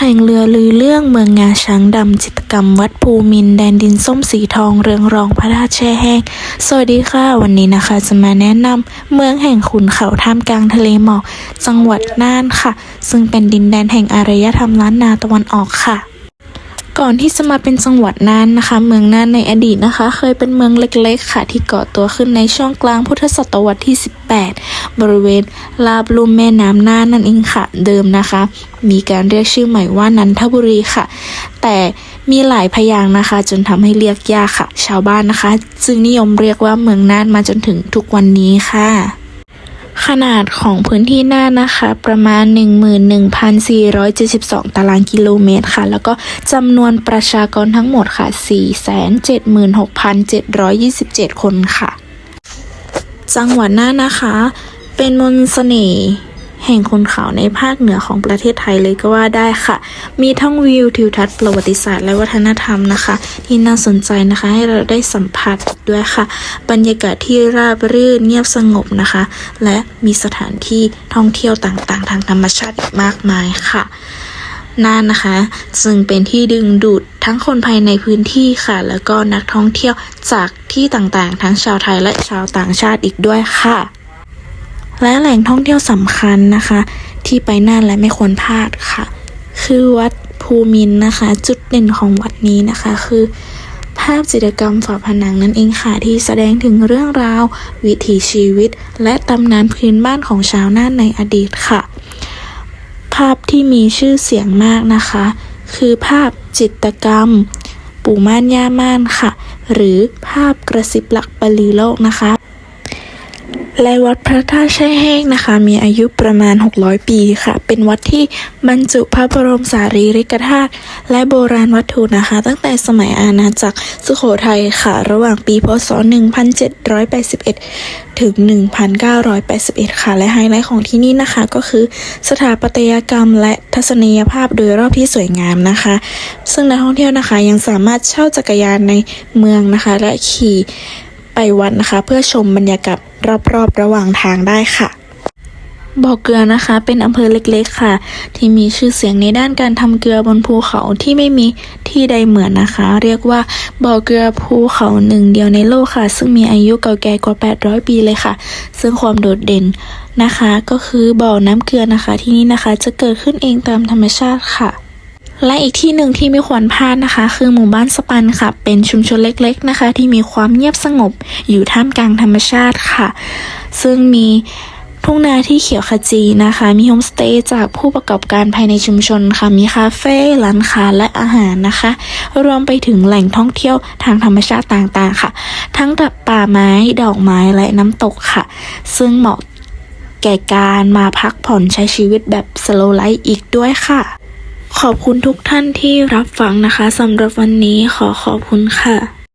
แข่งเรือลือเรื่องเมืองงาช้างดำจิตกรรมวัดภูมินแดนดินส้มสีทองเรืองรองพระธาตุแช่แห้งสวัสดีค่ะ วันนี้นะคะ จะมาแนะนำเมืองแห่งขุนเขาท่ามกลางทะเลหมอกจังหวัดน่านค่ะ ซึ่งเป็นดินแดนแห่งอารยธรรมล้านนาตะวันออกค่ะก่อนที่จะมาเป็นจังหวัดน่านนะคะ เมืองน่านในอดีตนะคะ เคยเป็นเมืองเล็กๆ ค่ะ ที่ก่อตัวขึ้นในช่วงกลางพุทธศตวรรษที่ 18 บริเวณลาบลุ่มแม่น้ำน่านนั่นเองค่ะ เดิมนะคะ มีการเรียกชื่อใหม่ว่านันทบุรีค่ะ แต่มีหลายพยางค์นะคะ จนทำให้เรียกยากค่ะ ชาวบ้านนะคะ จึงนิยมเรียกว่าเมืองน่านมาจนถึงทุกวันนี้ค่ะขนาดของพื้นที่น่านนะคะ ประมาณ 11,472 ตารางกิโลเมตรค่ะ แล้วก็จำนวนประชากรทั้งหมดค่ะ 476,727 คนค่ะ จังหวัดน่านนะคะ เป็นมนต์เสน่ห์แห่งคนเขาในภาคเหนือของประเทศไทยเลยก็ว่าได้ค่ะ มีทั้งวิวทิวทัศน์ประวัติศาสตร์และวัฒนธรรมนะคะ ที่น่าสนใจนะคะให้เราได้สัมผัสด้วยค่ะ บรรยากาศที่ราบรื่นเงียบสงบนะคะ และมีสถานที่ท่องเที่ยวต่างๆ ทางธรรมชาติมากมายค่ะน่านนะคะ ซึ่งเป็นที่ดึงดูดทั้งคนภายในพื้นที่ค่ะ แล้วก็นักท่องเที่ยวจากที่ต่างๆ ทั้งชาวไทยและชาวต่างชาติอีกด้วยค่ะ และแหล่งท่องเที่ยวสำคัญนะคะ ที่ไปน่านและไม่ควรพลาดค่ะ คือวัดภูมินนะคะ จุดเด่นของวัดนี้นะคะคือ ภาพจิตรกรรมฝาผนังนั่นเองค่ะ ที่แสดงถึงเรื่องราว วิถีชีวิต และตำนานพื้นบ้านของชาวน่านในอดีตค่ะ ภาพที่มีชื่อเสียงมากนะคะ คือภาพจิตรกรรม ปู่ม่านย่าม่านค่ะ หรือภาพกระซิบหลักปลีโลกนะคะ และวัดพระธาตุแช่แห้งนะคะ มีอายุประมาณ 600 ปีค่ะ เป็นวัดที่บรรจุพระบรมสารีริกธาตุและโบราณวัตถุนะคะ ตั้งแต่สมัยอาณาจักรสุโขทัยค่ะ ระหว่างปีพศ 1781 ถึง 1981 ค่ะ และไฮไลท์ของที่นี่นะคะ ก็คือสถาปัตยกรรมและทัศนียภาพโดยรอบที่สวยงามนะคะ ซึ่งนักท่องเที่ยวนะคะยังสามารถเช่าจักรยานในเมืองนะคะ และขี่ ไปวัดนะคะ เพื่อชมบรรยากาศรอบๆระหว่างทางได้ค่ะบ่อเกลือนะคะ เป็นอำเภอเล็กๆ ค่ะ ที่มีชื่อเสียงในด้านการทำเกลือบนภูเขาที่ไม่มีที่ใดเหมือนนะคะ เรียกว่าบ่อเกลือภูเขาหนึ่งเดียวในโลกค่ะ ซึ่งมีอายุเก่าแก่กว่า 800 ปีเลยค่ะ ซึ่งความโดดเด่นนะคะ ก็คือบ่อน้ำเกลือนะคะ ที่นี่นะคะจะเกิดขึ้นเองตามธรรมชาติค่ะ และอีกที่หนึ่งที่ไม่ควรพลาดนะคะ คือหมู่บ้านสปันค่ะ เป็นชุมชนเล็กๆนะคะ ที่มีความเงียบสงบอยู่ท่ามกลางธรรมชาติค่ะ ซึ่งมีทุ่งนาที่เขียวขจีนะคะ มีโฮมสเตย์จากผู้ประกอบการภายในชุมชนค่ะ มีคาเฟ่ร้านค้าและอาหารนะคะ รวมไปถึงแหล่งท่องเที่ยวทางธรรมชาติต่างๆค่ะ ทั้งกับป่าไม้ดอกไม้และน้ำตกค่ะ ซึ่งเหมาะแก่การมาพักผ่อนใช้ชีวิตแบบสโลไลฟ์อีกด้วยค่ะ ขอบคุณทุกท่านที่รับฟังนะคะสำหรับวันนี้ขอขอบคุณค่ะ